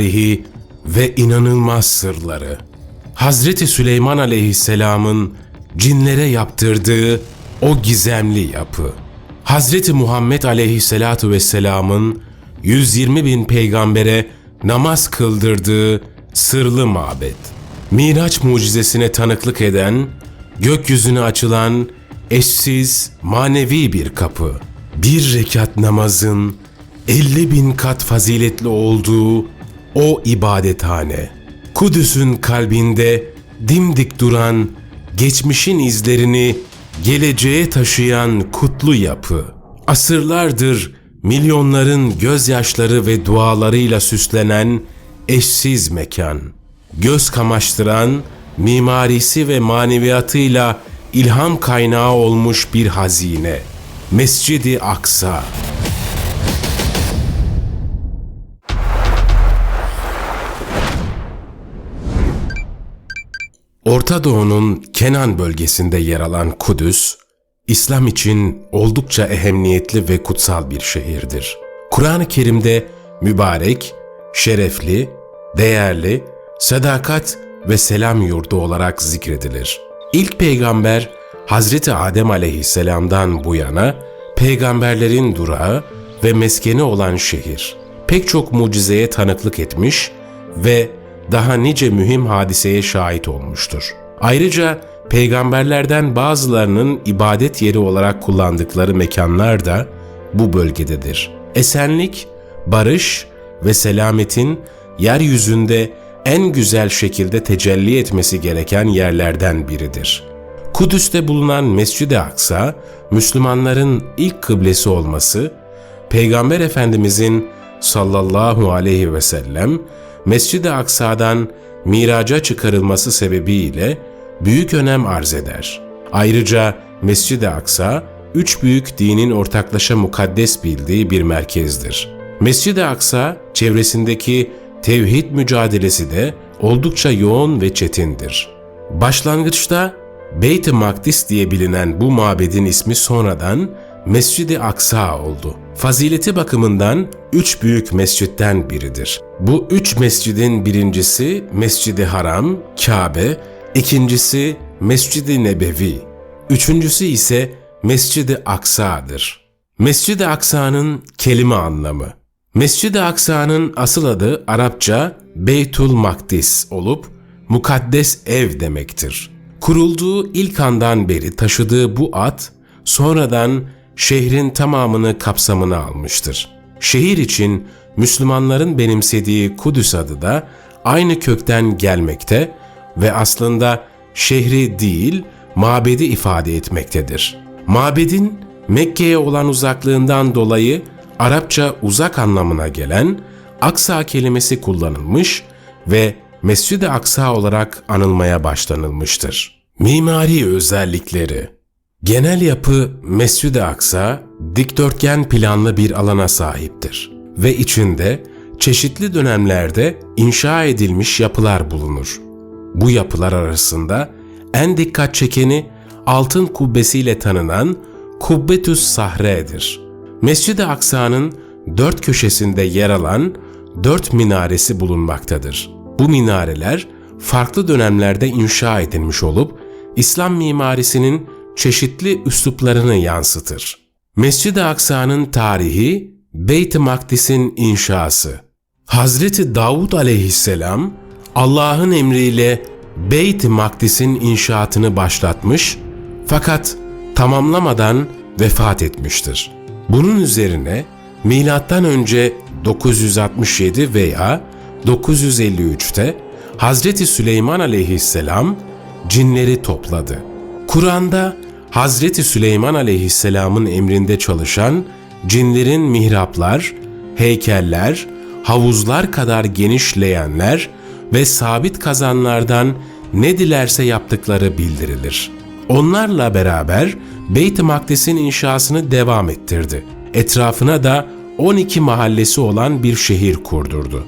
tarihi ve inanılmaz sırları. Hazreti Süleyman Aleyhisselam'ın cinlere yaptırdığı o gizemli yapı. Hazreti Muhammed Aleyhisselatu Vesselam'ın 120 bin peygambere namaz kıldırdığı sırlı mabet. Miraç mucizesine tanıklık eden, gökyüzüne açılan eşsiz manevi bir kapı. Bir rekat namazın 50 bin kat faziletli olduğu o ibadethane. Kudüs'ün kalbinde dimdik duran, geçmişin izlerini geleceğe taşıyan kutlu yapı. Asırlardır milyonların gözyaşları ve dualarıyla süslenen eşsiz mekan. Göz kamaştıran, mimarisi ve maneviyatıyla ilham kaynağı olmuş bir hazine. Mescidi Aksa. Orta Doğu'nun Kenan bölgesinde yer alan Kudüs, İslam için oldukça ehemmiyetli ve kutsal bir şehirdir. Kur'an-ı Kerim'de mübarek, şerefli, değerli, sadakat ve selam yurdu olarak zikredilir. İlk peygamber Hazreti Adem aleyhisselamdan bu yana peygamberlerin durağı ve meskeni olan şehir. Pek çok mucizeye tanıklık etmiş ve daha nice mühim hadiseye şahit olmuştur. Ayrıca peygamberlerden bazılarının ibadet yeri olarak kullandıkları mekanlar da bu bölgededir. Esenlik, barış ve selametin yeryüzünde en güzel şekilde tecelli etmesi gereken yerlerden biridir. Kudüs'te bulunan Mescid-i Aksa, Müslümanların ilk kıblesi olması, Peygamber Efendimizin sallallahu aleyhi ve sellem Mescid-i Aksa'dan miraca çıkarılması sebebiyle büyük önem arz eder. Ayrıca Mescid-i Aksa, üç büyük dinin ortaklaşa mukaddes bildiği bir merkezdir. Mescid-i Aksa, çevresindeki tevhid mücadelesi de oldukça yoğun ve çetindir. Başlangıçta Beyt-i Makdis diye bilinen bu mabedin ismi sonradan Mescid-i Aksa oldu. Fazileti bakımından üç büyük mescitten biridir. Bu üç mescidin birincisi Mescid-i Haram, Kabe, ikincisi Mescid-i Nebevi, üçüncüsü ise Mescid-i Aksa'dır. Mescid-i Aksa'nın kelime anlamı Mescid-i Aksa'nın asıl adı Arapça Beytul Makdis olup mukaddes ev demektir. Kurulduğu ilk andan beri taşıdığı bu ad sonradan şehrin tamamını kapsamına almıştır. Şehir için Müslümanların benimsediği Kudüs adı da aynı kökten gelmekte ve aslında şehri değil mabedi ifade etmektedir. Mabedin Mekke'ye olan uzaklığından dolayı Arapça uzak anlamına gelen Aksa kelimesi kullanılmış ve Mescid-i Aksa olarak anılmaya başlanılmıştır. Mimari özellikleri Genel yapı Mescid-i Aksa dikdörtgen planlı bir alana sahiptir ve içinde çeşitli dönemlerde inşa edilmiş yapılar bulunur. Bu yapılar arasında en dikkat çekeni altın kubbesiyle tanınan Kubbetüs Sahre'dir. Mescid-i Aksa'nın dört köşesinde yer alan dört minaresi bulunmaktadır. Bu minareler farklı dönemlerde inşa edilmiş olup İslam mimarisinin çeşitli üsluplarını yansıtır. Mescid-i Aksa'nın tarihi Beyt-i Makdis'in inşası. Hazreti Davud aleyhisselam Allah'ın emriyle Beyt-i Makdis'in inşaatını başlatmış fakat tamamlamadan vefat etmiştir. Bunun üzerine milattan önce 967 veya 953'te Hazreti Süleyman aleyhisselam cinleri topladı. Kur'an'da Hazreti Süleyman aleyhisselamın emrinde çalışan cinlerin mihraplar, heykeller, havuzlar kadar geniş leğenler ve sabit kazanlardan ne dilerse yaptıkları bildirilir. Onlarla beraber Beyt-i Makdis'in inşasını devam ettirdi. Etrafına da 12 mahallesi olan bir şehir kurdurdu.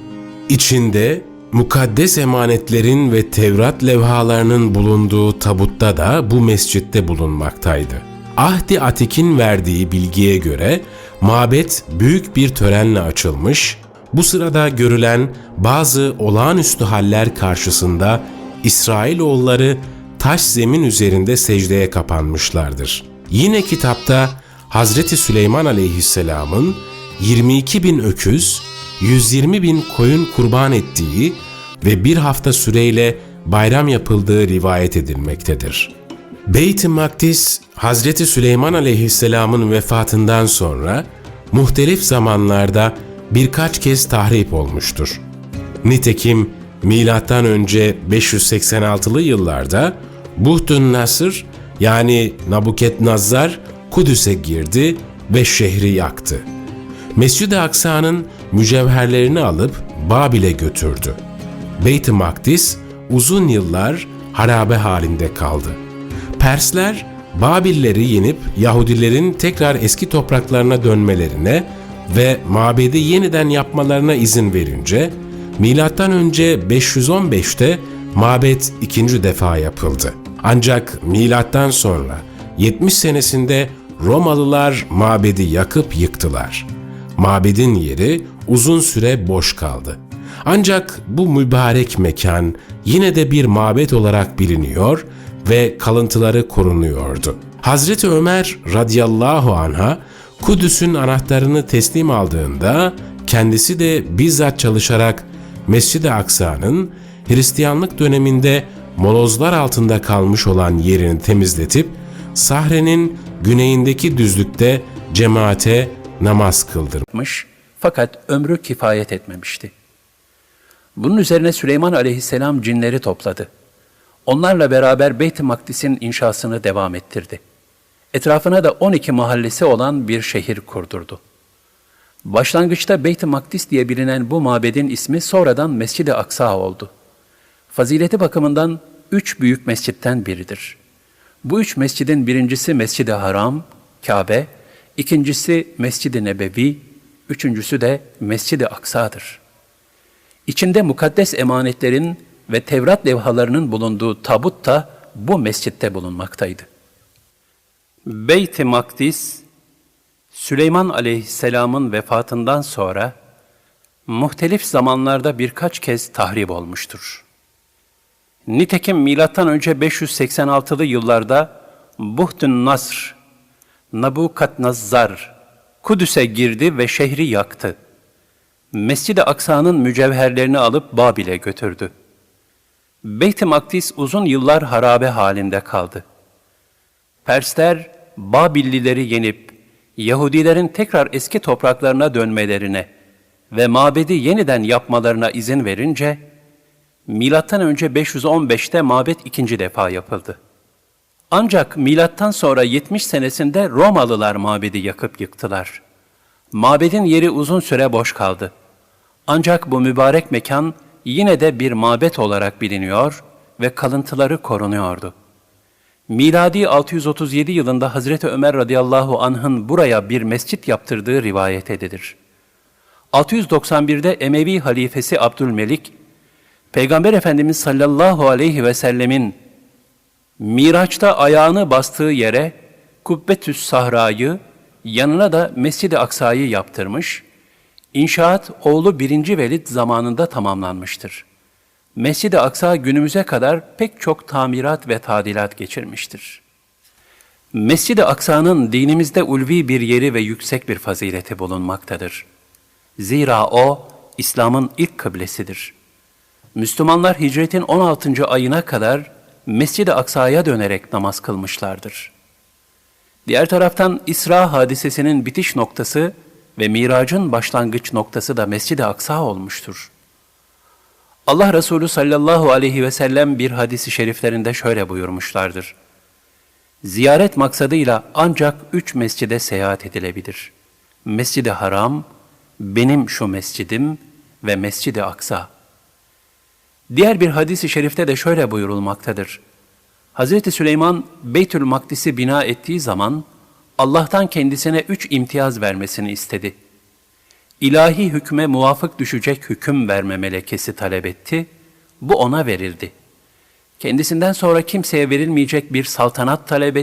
İçinde mukaddes emanetlerin ve Tevrat levhalarının bulunduğu tabutta da bu mescitte bulunmaktaydı. Ahdi Atik'in verdiği bilgiye göre mabet büyük bir törenle açılmış, Bu sırada görülen bazı olağanüstü haller karşısında İsrailoğulları taş zemin üzerinde secdeye kapanmışlardır. Yine kitapta Hazreti Süleyman aleyhisselamın 22 bin öküz, 120 bin koyun kurban ettiği ve bir hafta süreyle bayram yapıldığı rivayet edilmektedir. Beyt-i Makdis, Hazreti Süleyman aleyhisselamın vefatından sonra muhtelif zamanlarda birkaç kez tahrip olmuştur. Nitekim milattan önce 586'lı yıllarda Buhtun Nasır yani Nabukadnezzar Kudüs'e girdi ve şehri yaktı. Mescid-i Aksa'nın mücevherlerini alıp Babil'e götürdü. Beyt-i Makdis uzun yıllar harabe halinde kaldı. Persler Babilleri yenip Yahudilerin tekrar eski topraklarına dönmelerine ve mabedi yeniden yapmalarına izin verince milattan önce 515'te mabet ikinci defa yapıldı. Ancak milattan sonra 70 senesinde Romalılar mabedi yakıp yıktılar. Mabedin yeri uzun süre boş kaldı. Ancak bu mübarek mekan yine de bir mabet olarak biliniyor ve kalıntıları korunuyordu. Hazreti Ömer radıyallahu anha Kudüs'ün anahtarını teslim aldığında kendisi de bizzat çalışarak Mescid-i Aksa'nın Hristiyanlık döneminde molozlar altında kalmış olan yerini temizletip Sahre'nin güneyindeki düzlükte cemaate namaz kıldırmıştır. yapmış fakat ömrü kifayet etmemişti. Bunun üzerine Süleyman aleyhisselam cinleri topladı. Onlarla beraber Beyt-i Makdis'in inşasını devam ettirdi. Etrafına da 12 mahallesi olan bir şehir kurdurdu. Başlangıçta Beyt-i Makdis diye bilinen bu mabedin ismi sonradan Mescid-i Aksa oldu. Fazileti bakımından üç büyük mescitten biridir. Bu üç mescidin birincisi Mescid-i Haram, Kabe, ikincisi Mescid-i Nebevi, üçüncüsü de Mescid-i Aksa'dır. İçinde mukaddes emanetlerin ve Tevrat levhalarının bulunduğu tabut da bu mescitte bulunmaktaydı. Beyt-i Makdis, Süleyman aleyhisselamın vefatından sonra muhtelif zamanlarda birkaç kez tahrip olmuştur. Nitekim milattan önce 586'lı yıllarda Buhtun Nasr, Nabukadnezzar Kudüs'e girdi ve şehri yaktı. Mescid-i Aksa'nın mücevherlerini alıp Babil'e götürdü. Beyt-i Makdis uzun yıllar harabe halinde kaldı. Persler Babillileri yenip Yahudilerin tekrar eski topraklarına dönmelerine ve mabedi yeniden yapmalarına izin verince önce 515'te mabet ikinci defa yapıldı. Ancak milattan sonra 70 senesinde Romalılar mabedi yakıp yıktılar. Mabedin yeri uzun süre boş kaldı. Ancak bu mübarek mekan yine de bir mabet olarak biliniyor ve kalıntıları korunuyordu. Miladi 637 yılında Hazreti Ömer radıyallahu anh'ın buraya bir mescit yaptırdığı rivayet edilir. 691'de Emevi halifesi Abdülmelik, Peygamber Efendimiz sallallahu aleyhi ve sellemin Miraç'ta ayağını bastığı yere Kubbetüs Sahra'yı, yanına da Mescid-i Aksa'yı yaptırmış, İnşaat oğlu 1. Velid zamanında tamamlanmıştır. Mescid-i Aksa günümüze kadar pek çok tamirat ve tadilat geçirmiştir. Mescid-i Aksa'nın dinimizde ulvi bir yeri ve yüksek bir fazileti bulunmaktadır. Zira o, İslam'ın ilk kıblesidir. Müslümanlar hicretin 16. ayına kadar Mescid-i Aksa'ya dönerek namaz kılmışlardır. Diğer taraftan İsra hadisesinin bitiş noktası ve miracın başlangıç noktası da Mescid-i Aksa olmuştur. Allah Resulü sallallahu aleyhi ve sellem bir hadisi şeriflerinde şöyle buyurmuşlardır. Ziyaret maksadıyla ancak üç mescide seyahat edilebilir. Mescid-i Haram, benim şu mescidim ve Mescid-i Aksa. Diğer bir hadisi şerifte de şöyle buyurulmaktadır. Hz. Süleyman Beytül Makdis'i bina ettiği zaman Allah'tan kendisine üç imtiyaz vermesini istedi. İlahi hükme muvafık düşecek hüküm verme melekesi talep etti. Bu ona verildi. Kendisinden sonra kimseye verilmeyecek bir saltanat talep etti